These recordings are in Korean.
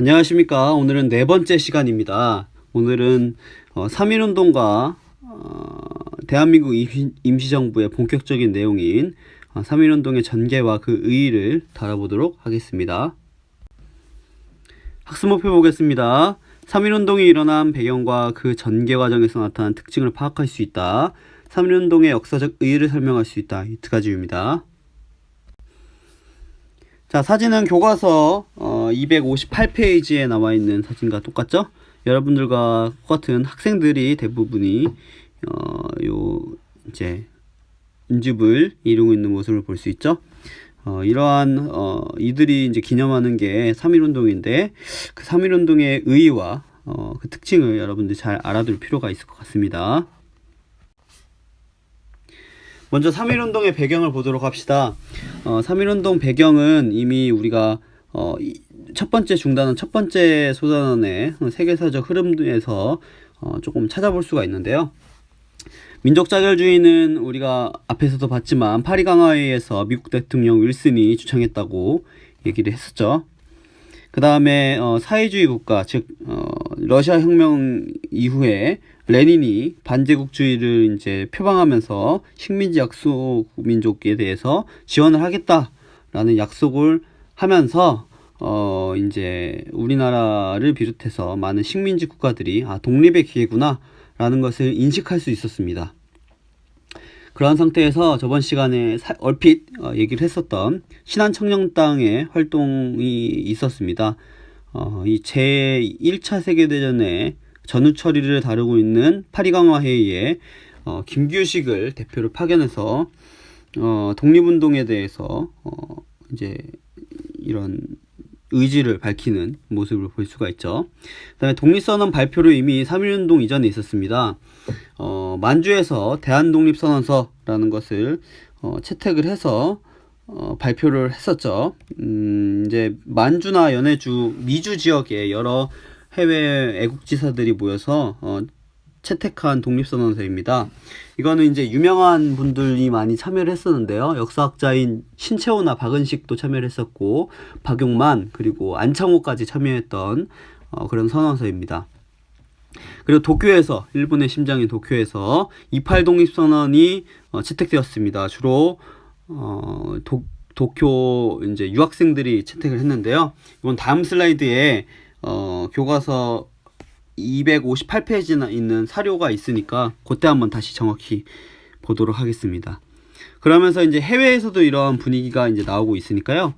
안녕하십니까. 오늘은 네 번째 시간입니다. 오늘은 어, 3.1운동과 어, 대한민국 임시, 임시 정부의 본격적인 내용인 어, 3.1운동의 전개와 그 의의를 다뤄보도록 하겠습니다. 학습 목표 보겠습니다. 3.1운동이 일어난 배경과 그 전개 과정에서 나타난 특징을 파악할 수 있다. 3.1운동의 역사적 의의를 설명할 수 있다. 이 두 가지입니다. 자, 사진은 교과서 어, 258페이지에 나와 있는 사진과 똑같죠? 여러분들과 똑같은 학생들이 대부분이 어, 요 이제 인집을 이루고 있는 모습을 볼 수 있죠. 어, 이러한 어, 이들이 이제 기념하는 게 3.1운동인데 그 3.1운동의 의의와 어, 그 특징을 여러분들 잘 알아둘 필요가 있을 것 같습니다. 먼저 3.1운동의 배경을 보도록 합시다. 어, 3.1운동 배경은 이미 우리가 어, 이, 첫 번째 중단은 첫 번째 소단원의 세계사적 흐름에서 어, 조금 찾아볼 수가 있는데요. 민족 자결주의는 우리가 앞에서도 봤지만 파리 강화회의에서 미국 대통령 윌슨이 주창했다고 얘기를 했었죠. 그 다음에 어, 사회주의 국가 즉 어, 러시아 혁명 이후에 레닌이 반제국주의를 이제 표방하면서 식민지 약소 민족에 대해서 지원을 하겠다라는 약속을 하면서 어 이제 우리나라를 비롯해서 많은 식민지 국가들이 아 독립의 기회구나 라는 것을 인식할 수 있었습니다. 그러한 상태에서 저번 시간에 사, 얼핏 어, 얘기를 했었던 신한청년당의 활동이 있었습니다. 어, 이 제1차 세계대전에 전후 처리를 다루고 있는 파리강화 회의에 어, 김규식을 대표로 파견해서 어, 독립운동에 대해서 어, 이제 이런 의지를 밝히는 모습을 볼 수가 있죠. 그다음에 독립선언 발표를 이미 3.1운동 이전에 있었습니다. 어, 만주에서 대한독립선언서라는 것을 어, 채택을 해서 어, 발표를 했었죠. 음, 이제 만주나 연해주, 미주 지역에 여러 해외 애국지사들이 모여서 어, 채택한 독립선언서입니다. 이거는 이제 유명한 분들이 많이 참여를 했었는데요. 역사학자인 신채호나 박은식도 참여를 했었고, 박용만, 그리고 안창호까지 참여했던 어, 그런 선언서입니다. 그리고 도쿄에서, 일본의 심장인 도쿄에서 28 독립선언이 어, 채택되었습니다. 주로, 어, 도, 도쿄 이제 유학생들이 채택을 했는데요. 이건 다음 슬라이드에 어, 교과서 258페이지나 있는 사료가 있으니까 그때 한번 다시 정확히 보도록 하겠습니다. 그러면서 이제 해외에서도 이러한 분위기가 이제 나오고 있으니까요.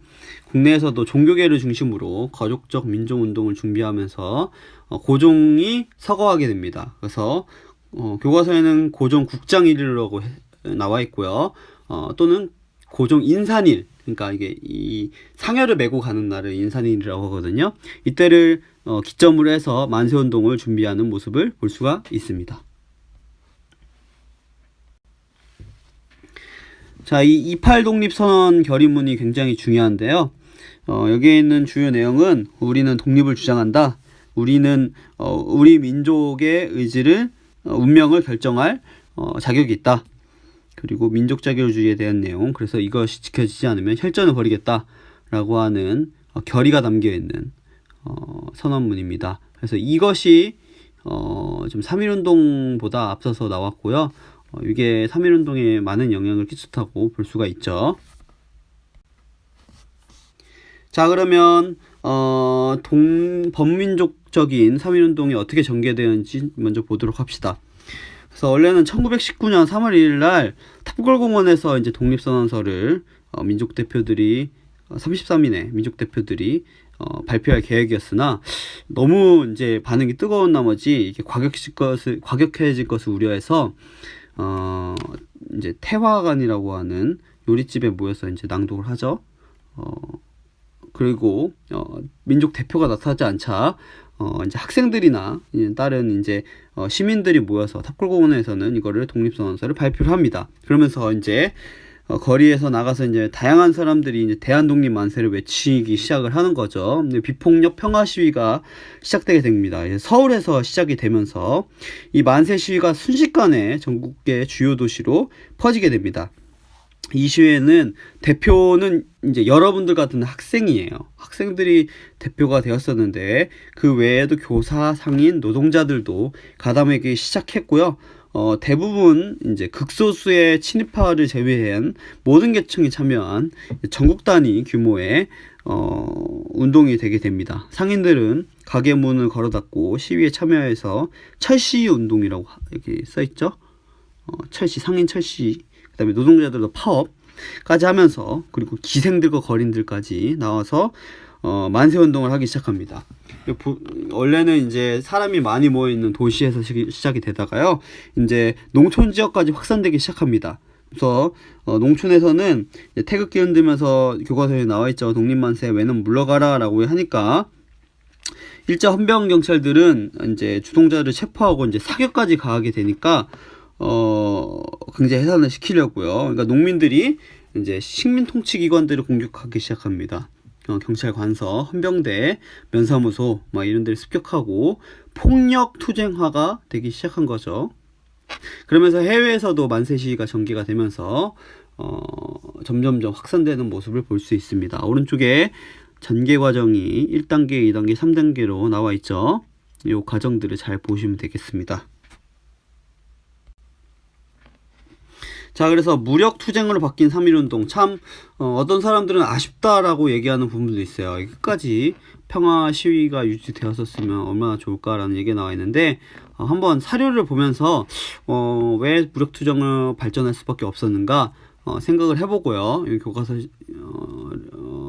국내에서도 종교계를 중심으로 가족적 민족 운동을 준비하면서 어, 고종이 서거하게 됩니다. 그래서 어, 교과서에는 고종 국장일이라고 나와 있고요. 어, 또는 고종 인산일 그러니까 이게 이 상여를 메고 가는 날을 인산일이라고 하거든요. 이때를 어, 기점으로 해서 만세운동을 준비하는 모습을 볼 수가 있습니다. 자, 이28 독립 선언 결의문이 굉장히 중요한데요. 어, 여기에 있는 주요 내용은 우리는 독립을 주장한다. 우리는 어, 우리 민족의 의지를 어, 운명을 결정할 어, 자격이 있다. 그리고 민족 자결주의에 대한 내용. 그래서 이것이 지켜지지 않으면 혈전을 벌이겠다라고 하는 어, 결의가 담겨 있는 어, 선언문입니다. 그래서 이것이 어, 좀 3.1운동보다 앞서서 나왔고요. 어, 이게 3.1운동에 많은 영향을 끼쳤다고 볼 수가 있죠. 자, 그러면, 어, 동, 범민족적인 3.1운동이 어떻게 전개되었는지 먼저 보도록 합시다. 그래서 원래는 1919년 3월 1일 날 탑골공원에서 이제 독립선언서를 어, 민족 대표들이 33인의 어, 민족 대표들이 어, 발표할 계획이었으나 너무 이제 반응이 뜨거운 나머지 이게 과격해질 것을 과격해질 것을 우려해서 어 이제 태화관이라고 하는 요리집에 모여서 이제 낭독을 하죠. 어 그리고 어 민족 대표가 나타나지 않자 어 이제 학생들이나 다른 이제 어 시민들이 모여서 탑골공원에서는 이거를 독립선언서를 발표를 합니다. 그러면서 이제 어, 거리에서 나가서 이제 다양한 사람들이 이제 대한 독립 만세를 외치기 시작을 하는 거죠. 비폭력 평화 시위가 시작되게 됩니다. 서울에서 시작이 되면서 이 만세 시위가 순식간에 전국의 주요 도시로 퍼지게 됩니다. 이 시위에는 대표는 이제 여러분들 같은 학생이에요. 학생들이 대표가 되었었는데 그 외에도 교사, 상인, 노동자들도 가담하기 시작했고요. 어, 대부분 이제 극소수의 친일파를 제외한 모든 계층이 참여한 전국 단위 규모의 어, 운동이 되게 됩니다. 상인들은 가게 문을 걸어 닫고 시위에 참여해서 철시 운동이라고 여기 써 있죠. 어, 철시 상인 철시 그다음에 노동자들도 파업까지 하면서 그리고 기생들과 거린들까지 나와서 어, 만세 운동을 하기 시작합니다. 보, 원래는 이제 사람이 많이 모여 있는 도시에서 시, 시작이 되다가요. 이제 농촌 지역까지 확산되기 시작합니다. 그래서 어, 농촌에서는 태극기 흔들면서 교과서에 나와 있죠. 독립만세 왜는 물러가라라고 하니까 일자 헌병 경찰들은 이제 주동자를 체포하고 이제 사격까지 가하게 되니까 어 강제 해산을 시키려고요. 그러니까 농민들이 이제 식민 통치 기관들을 공격하기 시작합니다. 어, 경찰 관서, 헌병대, 면사무소 막 이런 데를 습격하고 폭력 투쟁화가 되기 시작한 거죠. 그러면서 해외에서도 만세 시위가 전개가 되면서 어, 점점점 확산되는 모습을 볼 수 있습니다. 오른쪽에 전개 과정이 1단계, 2단계, 3단계로 나와 있죠. 이 과정들을 잘 보시면 되겠습니다. 자, 그래서 무력 투쟁으로 바뀐 3.1운동. 참, 어, 떤 사람들은 아쉽다라고 얘기하는 부분도 있어요. 끝까지 평화 시위가 유지되었었으면 얼마나 좋을까라는 얘기가 나와 있는데, 어, 한번 사료를 보면서, 어, 왜 무력 투쟁을 발전할 수밖에 없었는가, 어, 생각을 해보고요. 이 교과서에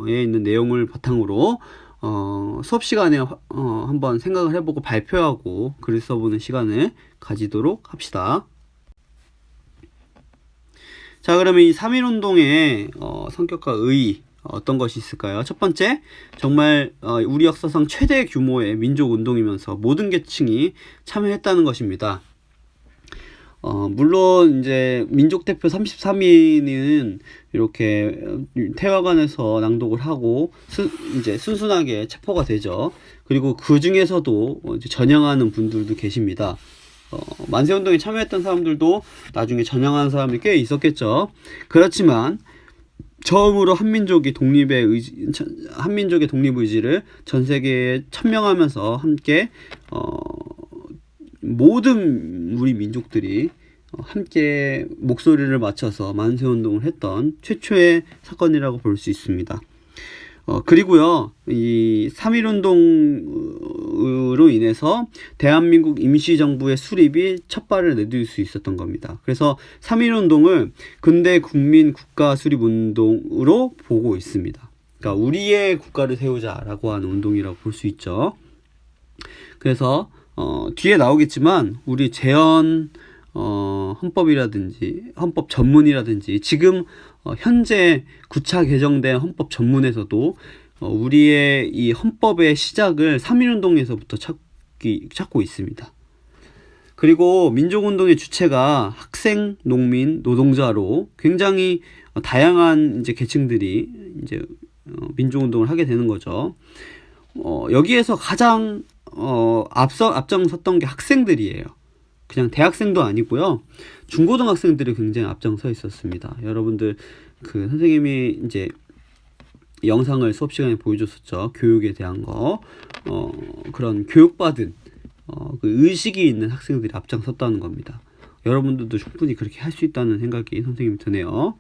있는 내용을 바탕으로, 어, 수업 시간에 어, 한번 생각을 해보고 발표하고 글을 써보는 시간을 가지도록 합시다. 자, 그러면 이 3.1운동의 어, 성격과 의의 어떤 것이 있을까요? 첫 번째, 정말 어, 우리 역사상 최대 규모의 민족 운동이면서 모든 계층이 참여했다는 것입니다. 어, 물론 이제 민족 대표 33인은 이렇게 태화관에서 낭독을 하고 수, 이제 순순하게 체포가 되죠. 그리고 그 중에서도 전형하는 분들도 계십니다. 어, 만세운동에 참여했던 사람들도 나중에 전향한 사람이 꽤 있었겠죠. 그렇지만 처음으로 한민족이 독립의 의지, 한민족의 독립 의지를 전 세계에 천명하면서 함께 어, 모든 우리 민족들이 함께 목소리를 맞춰서 만세 운동을 했던 최초의 사건이라고 볼 수 있습니다. 어, 그리고요, 이 3.1운동으로 인해서 대한민국 임시정부의 수립이 첫 발을 내딜 수 있었던 겁니다. 그래서 3.1운동을 근대 국민 국가 수립 운동으로 보고 있습니다. 그러니까 우리의 국가를 세우자라고 하는 운동이라고 볼 수 있죠. 그래서, 어, 뒤에 나오겠지만, 우리 재헌, 어, 헌법이라든지, 헌법 전문이라든지, 지금 어, 현재 구차 개정된 헌법 전문에서도 어, 우리의 이 헌법의 시작을 3.1운동에서부터 찾기, 찾고 있습니다. 그리고 민족운동의 주체가 학생, 농민, 노동자로 굉장히 어, 다양한 이제 계층들이 이제 어, 민족운동을 하게 되는 거죠. 어, 여기에서 가장 어, 앞서 앞장섰던 게 학생들이에요. 그냥 대학생도 아니고요. 중고등학생들이 굉장히 앞장서 있었습니다. 여러분들 그 선생님이 이제 영상을 수업 시간에 보여줬었죠. 교육에 대한 거, 어, 그런 교육받은 어, 그 의식이 있는 학생들이 앞장섰다는 겁니다. 여러분들도 충분히 그렇게 할 수 있다는 생각이 선생님이 드네요.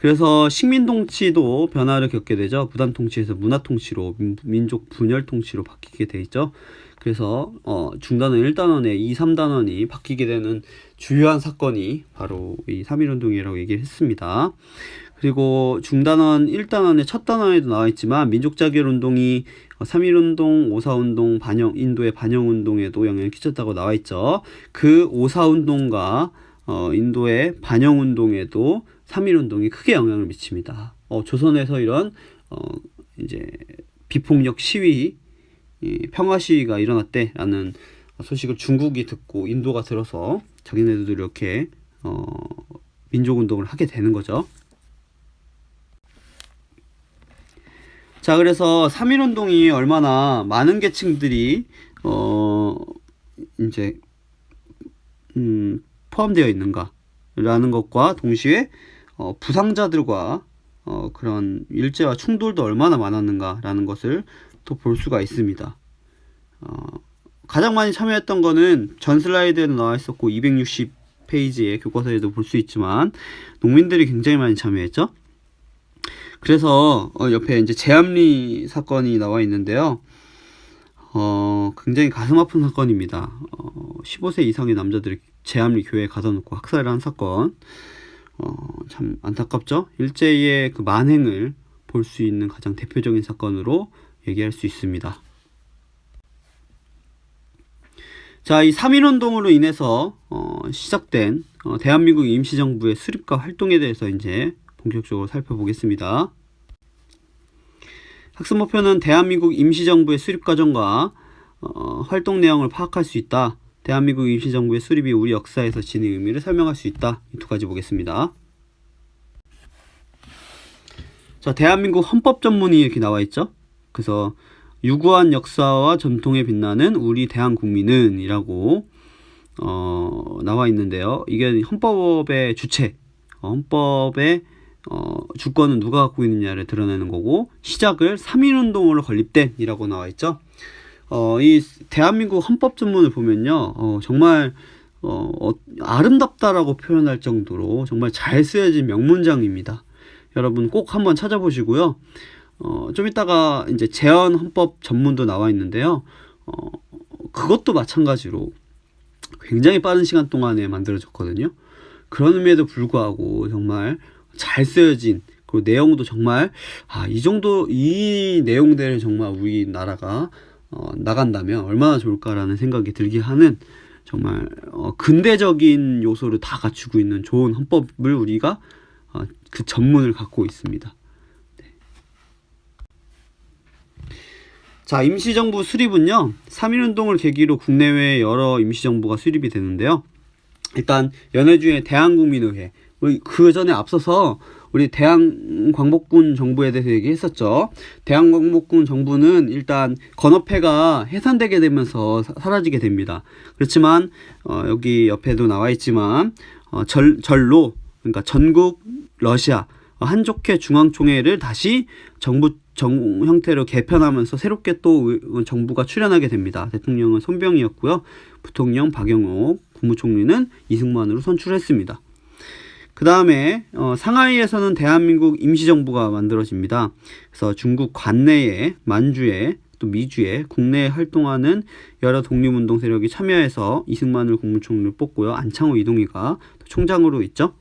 그래서 식민 통치도 변화를 겪게 되죠. 부단 통치에서 문화 통치로 민족 분열 통치로 바뀌게 돼 있죠. 그래서 어, 중단원 1단원에 2, 3단원이 바뀌게 되는 주요한 사건이 바로 이 3.1운동이라고 얘기를 했습니다. 그리고 중단원 1단원의 첫 단원에도 나와 있지만 민족자결운동이 3.1운동, 5.4운동, 반영, 인도의 반영운동에도 영향을 끼쳤다고 나와 있죠. 그 5.4운동과 어, 인도의 반영운동에도 3.1운동이 크게 영향을 미칩니다. 어, 조선에서 이런 어, 이제 비폭력 시위 이 평화 시위가 일어났대라는 소식을 중국이 듣고 인도가 들어서 자기네들도 이렇게 어, 민족 운동을 하게 되는 거죠. 자, 그래서 3.1 운동이 얼마나 많은 계층들이 어 이제 음 포함되어 있는가라는 것과 동시에 어, 부상자들과 어, 그런 일제와 충돌도 얼마나 많았는가라는 것을 또 볼 수가 있습니다. 어, 가장 많이 참여했던 거는 전 슬라이드에도 나와 있었고 260 페이지의 교과서에도 볼 수 있지만 농민들이 굉장히 많이 참여했죠. 그래서 어, 옆에 이제 제암리 사건이 나와 있는데요. 어, 굉장히 가슴 아픈 사건입니다. 어, 15세 이상의 남자들이 제암리 교회에 가둬놓고 학살을 한 사건. 어, 참 안타깝죠? 일제의 그 만행을 볼 수 있는 가장 대표적인 사건으로 얘기할 수 있습니다. 자, 이 3.1운동으로 인해서 어, 시작된 어, 대한민국 임시정부의 수립과 활동에 대해서 이제 본격적으로 살펴보겠습니다. 학습 목표는 대한민국 임시정부의 수립 과정과 어, 활동 내용을 파악할 수 있다. 대한민국 임시정부의 수립이 우리 역사에서 지닌 의미를 설명할 수 있다. 이 두 가지 보겠습니다. 자, 대한민국 헌법 전문이 이렇게 나와 있죠. 그래서 유구한 역사와 전통에 빛나는 우리 대한국민은 이라고 어, 나와 있는데요. 이게 헌법의 주체, 어, 헌법의 어, 주권은 누가 갖고 있느냐를 드러내는 거고 시작을 3.1운동으로 건립된이라고 나와 있죠. 어, 이 대한민국 헌법 전문을 보면요, 어, 정말 어, 어, 아름답다라고 표현할 정도로 정말 잘 쓰여진 명문장입니다. 여러분 꼭 한번 찾아보시고요. 어, 좀 이따가 이제 재헌 헌법 전문도 나와 있는데요. 어, 그것도 마찬가지로 굉장히 빠른 시간 동안에 만들어졌거든요. 그런 의미에도 불구하고 정말 잘 쓰여진 그리고 내용도 정말 아, 이 정도 이 내용들을 정말 우리나라가 어, 나간다면 얼마나 좋을까라는 생각이 들게 하는 정말 어, 근대적인 요소를 다 갖추고 있는 좋은 헌법을 우리가 어, 그 전문을 갖고 있습니다. 자, 임시정부 수립은요, 3.1운동을 계기로 국내외 여러 임시정부가 수립이 되는데요. 일단, 연해주의 대한국민의회, 그 전에 앞서서 우리 대한광복군 정부에 대해서 얘기했었죠. 대한광복군 정부는 일단 건어패가 해산되게 되면서 사라지게 됩니다. 그렇지만 어, 여기 옆에도 나와 있지만 어, 절, 절로 그러니까 전국 러시아 한족회 중앙총회를 다시 정부 정 형태로 개편하면서 새롭게 또 정부가 출연하게 됩니다. 대통령은 손병이었고요. 부통령 박영옥, 국무총리는 이승만으로 선출했습니다. 그 다음에 어, 상하이에서는 대한민국 임시정부가 만들어집니다. 그래서 중국 관내에 만주에 또 미주에 국내에 활동하는 여러 독립운동 세력이 참여해서 이승만을 국무총리를 뽑고요. 안창호 이동희가 총장으로 있죠.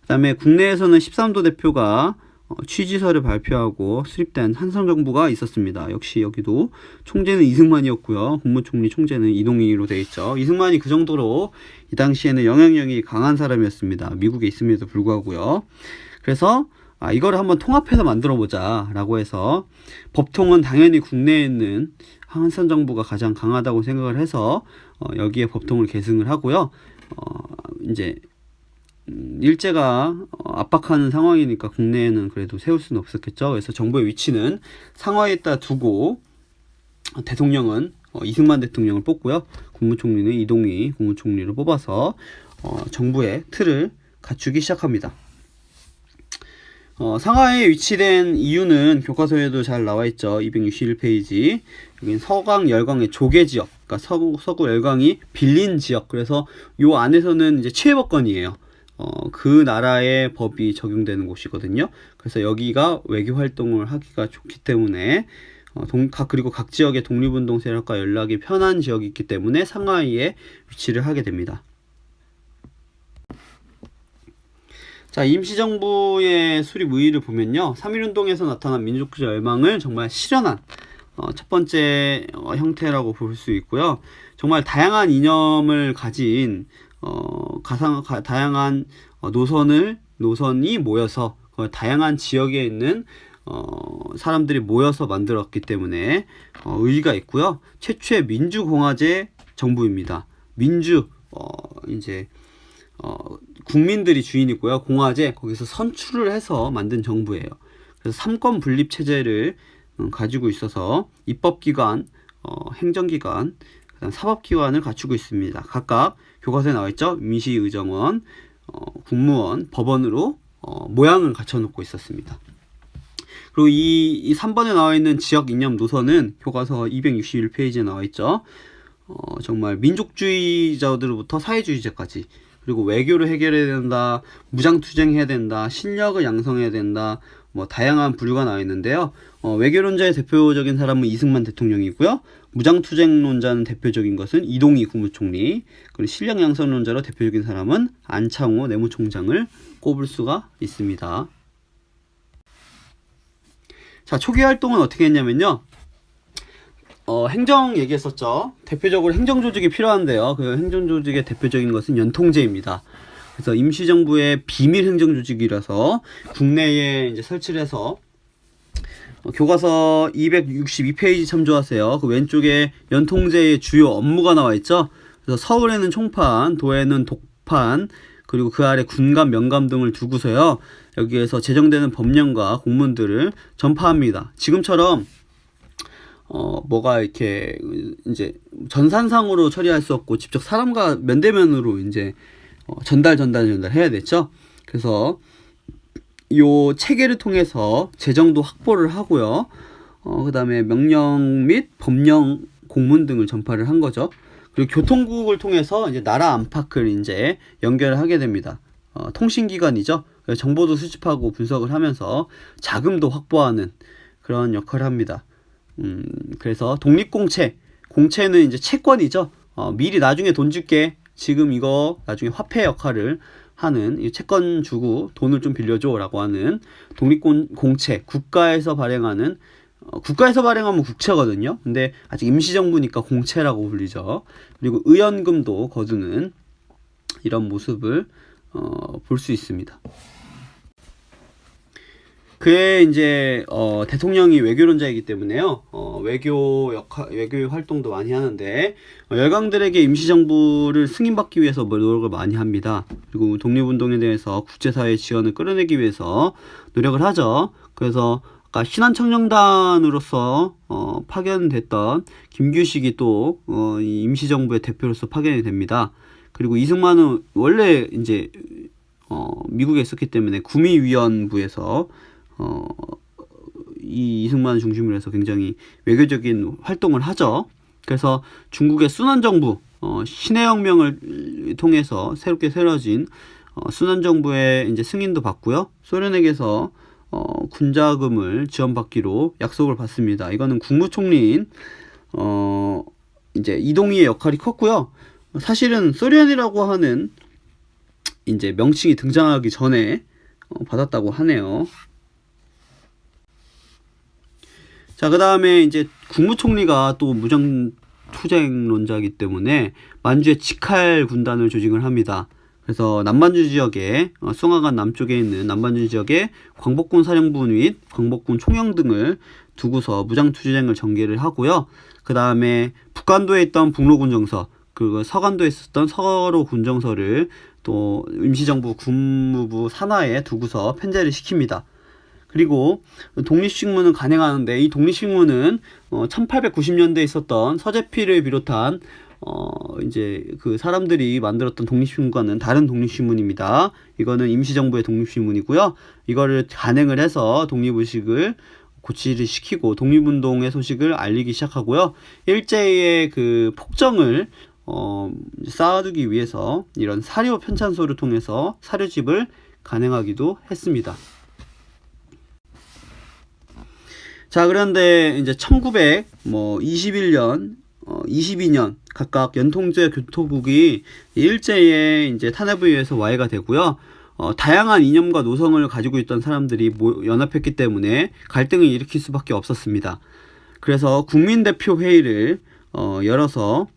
그 다음에 국내에서는 13도 대표가 어, 취지서를 발표하고 수립된 한성 정부가 있었습니다. 역시 여기도 총재는 이승만이었고요. 국무총리 총재는 이동희로 되어 있죠. 이승만이 그 정도로 이 당시에는 영향력이 강한 사람이었습니다. 미국에 있음에도 불구하고요. 그래서 아, 이거를 한번 통합해서 만들어 보자라고 해서 법통은 당연히 국내에 있는 한선 정부가 가장 강하다고 생각을 해서 어, 여기에 법통을 계승을 하고요. 어, 이제 음, 일제가 어, 압박하는 상황이니까 국내에는 그래도 세울 수는 없었겠죠. 그래서 정부의 위치는 상하이에다 두고 대통령은 어, 이승만 대통령을 뽑고요. 국무총리는 이동희 국무총리를 뽑아서 어, 정부의 틀을 갖추기 시작합니다. 어, 상하이에 위치된 이유는 교과서에도 잘 나와 있죠. 261페이지. 여기는 서강 열강의 조계 지역. 그러니까 서구, 서구 열강이 빌린 지역. 그래서 요 안에서는 이제 치해법권이에요. 어, 그 나라의 법이 적용되는 곳이거든요. 그래서 여기가 외교 활동을 하기가 좋기 때문에 어, 동, 각, 그리고 각 지역의 독립운동 세력과 연락이 편한 지역이 있기 때문에 상하이에 위치를 하게 됩니다. 자, 임시정부의 수립 의의를 보면요. 3.1운동에서 나타난 민족주의 열망을 정말 실현한 어, 첫 번째 어, 형태라고 볼 수 있고요. 정말 다양한 이념을 가진 어, 가상, 가, 다양한 어, 노선을 노선이 모여서 어, 다양한 지역에 있는 어, 사람들이 모여서 만들었기 때문에 어, 의의가 있고요. 최초의 민주공화제 정부입니다. 민주 어, 이제 어, 국민들이 주인이고요. 공화제 거기서 선출을 해서 만든 정부예요. 그래서 삼권 분립 체제를 음, 가지고 있어서 입법기관, 어, 행정기관, 그다음 사법기관을 갖추고 있습니다. 각각 교과서에 나와 있죠. 임시의정원, 어, 국무원, 법원으로 어, 모양을 갖춰놓고 있었습니다. 그리고 이, 이 3번에 나와 있는 지역 이념 노선은 교과서 261페이지에 나와 있죠. 어, 정말 민족주의자들로부터 사회주의자까지 그리고 외교를 해결해야 된다, 무장투쟁해야 된다, 실력을 양성해야 된다, 뭐 다양한 부류가 나와 있는데요. 어, 외교론자의 대표적인 사람은 이승만 대통령이고요. 무장투쟁론자는 대표적인 것은 이동희 국무총리, 그리고 실력 양성론자로 대표적인 사람은 안창호 내무총장을 꼽을 수가 있습니다. 자, 초기 활동은 어떻게 했냐면요. 어, 행정 얘기했었죠. 대표적으로 행정 조직이 필요한데요. 그 행정 조직의 대표적인 것은 연통제입니다. 그래서 임시정부의 비밀 행정 조직이라서 국내에 이제 설치를 해서 어, 교과서 262페이지 참조하세요. 그 왼쪽에 연통제의 주요 업무가 나와 있죠. 그래서 서울에는 총판, 도에는 독판, 그리고 그 아래 군감, 명감 등을 두고서요. 여기에서 제정되는 법령과 공문들을 전파합니다. 지금처럼 어 뭐가 이렇게 이제 전산상으로 처리할 수 없고 직접 사람과 면대면으로 이제 어, 전달 전달 전달 해야 됐죠. 그래서 요 체계를 통해서 재정도 확보를 하고요. 어 그다음에 명령 및 법령 공문 등을 전파를 한 거죠. 그리고 교통국을 통해서 이제 나라 안팎을 이제 연결을 하게 됩니다. 어, 통신기관이죠. 정보도 수집하고 분석을 하면서 자금도 확보하는 그런 역할을 합니다. 음, 그래서 독립공채, 공채는 이제 채권이죠. 어, 미리 나중에 돈 줄게. 지금 이거 나중에 화폐 역할을 하는 이 채권 주고 돈을 좀 빌려줘라고 하는 독립공채, 국가에서 발행하는 어, 국가에서 발행하면 국채거든요. 근데 아직 임시정부니까 공채라고 불리죠. 그리고 의연금도 거두는 이런 모습을 어, 볼 수 있습니다. 그의 이제 어, 대통령이 외교론자이기 때문에요. 어, 외교 역할, 외교 활동도 많이 하는데 어, 열강들에게 임시정부를 승인받기 위해서 뭐 노력을 많이 합니다. 그리고 독립운동에 대해서 국제사회 지원을 끌어내기 위해서 노력을 하죠. 그래서 아까 신한청년단으로서 어, 파견됐던 김규식이 또 어, 이 임시정부의 대표로서 파견이 됩니다. 그리고 이승만은 원래 이제 어, 미국에 있었기 때문에 구미위원부에서 어, 이 이승만을 중심으로 해서 굉장히 외교적인 활동을 하죠. 그래서 중국의 순환 정부 어, 신해혁명을 통해서 새롭게 세워진 어, 순환 정부의 이제 승인도 받고요. 소련에게서 어, 군자금을 지원받기로 약속을 받습니다. 이거는 국무총리인 어, 이제 이동희의 역할이 컸고요. 사실은 소련이라고 하는 이제 명칭이 등장하기 전에 어, 받았다고 하네요. 자, 그 다음에 이제 국무총리가 또 무장 투쟁론자이기 때문에 만주의 직할 군단을 조직을 합니다. 그래서 남반주 지역에 어, 숭화관 남쪽에 있는 남반주 지역에 광복군 사령부 및 광복군 총영 등을 두고서 무장 투쟁을 전개를 하고요. 그 다음에 북간도에 있던 북로군 정서, 그 서간도에 있었던 서로 군정서를 또 임시정부 군무부 산하에 두고서 편제를 시킵니다. 그리고 독립식문은 간행하는데 이 독립식문은 어 1890년대에 있었던 서재필을 비롯한 어 이제 그 사람들이 만들었던 독립신문과는 다른 독립신문입니다. 이거는 임시정부의 독립신문이고요. 이거를 간행을 해서 독립의식을 고치를 시키고 독립운동의 소식을 알리기 시작하고요. 일제의 그 폭정을 어, 쌓아두기 위해서 이런 사료 편찬소를 통해서 사료집을 간행하기도 했습니다. 자, 그런데 이제 1900, 뭐 21년, 어, 22년 각각 연통제 교토국이 일제에 이제 탄압에 의해서 와해가 되고요. 어, 다양한 이념과 노성을 가지고 있던 사람들이 모, 연합했기 때문에 갈등을 일으킬 수밖에 없었습니다. 그래서 국민대표 회의를 어, 열어서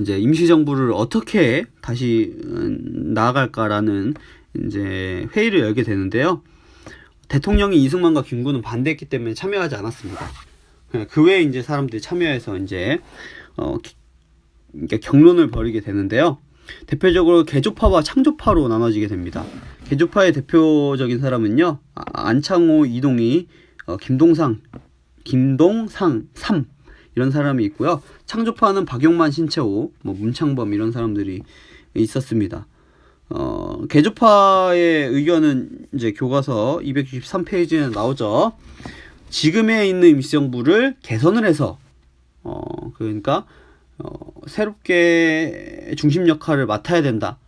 이제 임시정부를 어떻게 다시 음, 나아갈까라는 이제 회의를 열게 되는데요. 대통령이 이승만과 김구는 반대했기 때문에 참여하지 않았습니다. 그 외에 이제 사람들이 참여해서 이제 어, 경론을 벌이게 되는데요. 대표적으로 개조파와 창조파로 나눠지게 됩니다. 개조파의 대표적인 사람은요, 아, 안창호, 이동희, 어, 김동상, 김동상, 삼 이런 사람이 있고요. 창조파는 박용만, 신채호, 뭐 문창범 이런 사람들이 있었습니다. 어, 개조파의 의견은 이제 교과서 263페이지에 나오죠. 지금에 있는 임시정부를 개선을 해서 어, 그러니까 어, 새롭게 중심 역할을 맡아야 된다.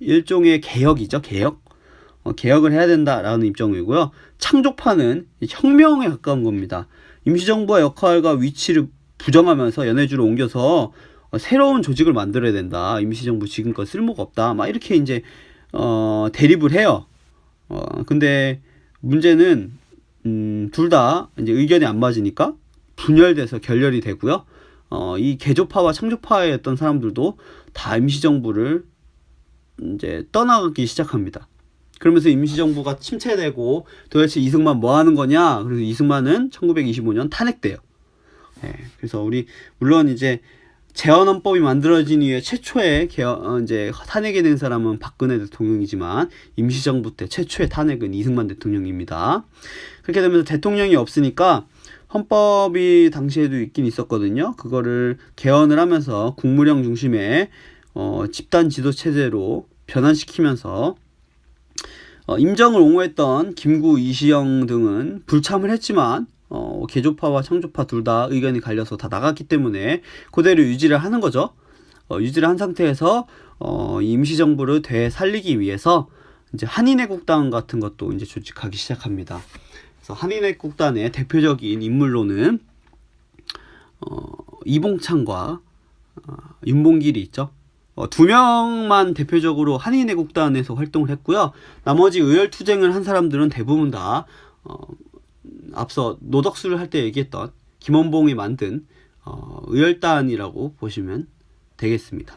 일종의 개혁이죠, 개혁. 어, 개혁을 해야 된다라는 입장이고요. 창조파는 혁명에 가까운 겁니다. 임시정부의 역할과 위치를 부정하면서 연해주로 옮겨서 어, 새로운 조직을 만들어야 된다. 임시정부 지금껏 쓸모가 없다. 막 이렇게 이제 어, 대립을 해요. 어, 근데 문제는 음, 둘 다 이제 의견이 안 맞으니까 분열돼서 결렬이 되고요. 어, 이 개조파와 창조파의 어떤 사람들도 다 임시정부를 이제 떠나기 시작합니다. 그러면서 임시정부가 침체되고 도대체 이승만 뭐 하는 거냐? 그래서 이승만은 1925년 탄핵돼요. 예, 그래서 우리 물론 이제 재헌헌법이 만들어진 이후에 최초의 개헌, 어, 이제 탄핵이 된 사람은 박근혜 대통령이지만 임시정부 때 최초의 탄핵은 이승만 대통령입니다. 그렇게 되면서 대통령이 없으니까 헌법이 당시에도 있긴 있었거든요. 그거를 개헌을 하면서 국무령 중심의 어, 집단 지도 체제로 변환시키면서 어, 임정을 옹호했던 김구, 이시영 등은 불참을 했지만 어, 개조파와 창조파 둘 다 의견이 갈려서 다 나갔기 때문에 그대로 유지를 하는 거죠. 어, 유지를 한 상태에서 어, 임시정부를 되살리기 위해서 이제 한인애국당 같은 것도 이제 조직하기 시작합니다. 그래서 한인애국단의 대표적인 인물로는 어, 이봉창과 어, 윤봉길이 있죠. 어, 두 명만 대표적으로 한인애국단에서 활동을 했고요. 나머지 의열투쟁을 한 사람들은 대부분 다 어, 앞서 노덕수를 할 때 얘기했던 김원봉이 만든 어, 의열단이라고 보시면 되겠습니다.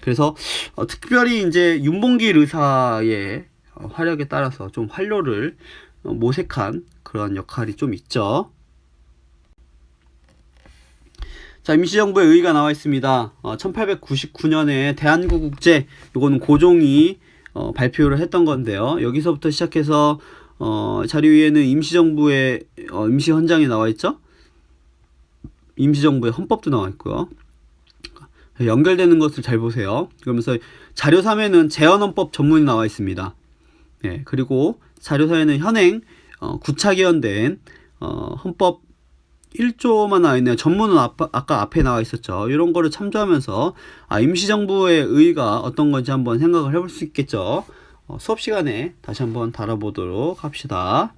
그래서 어, 특별히 이제 윤봉길 의사의 어, 활약에 따라서 좀 활로를 어, 모색한 그런 역할이 좀 있죠. 자, 임시정부의 의의가 나와 있습니다. 어, 1899년에 대한국국제, 요거는 고종이 어, 발표를 했던 건데요. 여기서부터 시작해서 어, 자료 위에는 임시정부의 어, 임시 헌장이 나와 있죠. 임시정부의 헌법도 나와 있고요. 연결되는 것을 잘 보세요. 그러면서 자료 3에는 재헌헌법 전문이 나와 있습니다. 예, 그리고 자료 4에는 현행 어, 구차기원된 어, 헌법 1조만 나와 있네요. 전문은 아까, 아까 앞에 나와 있었죠. 이런 거를 참조하면서 아, 임시정부의 의의가 어떤 건지 한번 생각을 해볼 수 있겠죠. 어, 수업 시간에 다시 한번 다뤄보도록 합시다.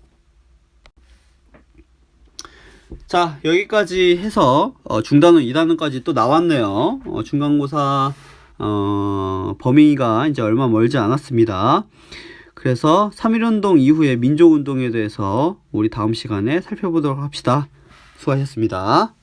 자, 여기까지 해서 어, 중단원 2단원까지 또 나왔네요. 어, 중간고사 어, 범위가 이제 얼마 멀지 않았습니다. 그래서 3.1운동 이후의 민족운동에 대해서 우리 다음 시간에 살펴보도록 합시다. 수고하셨습니다.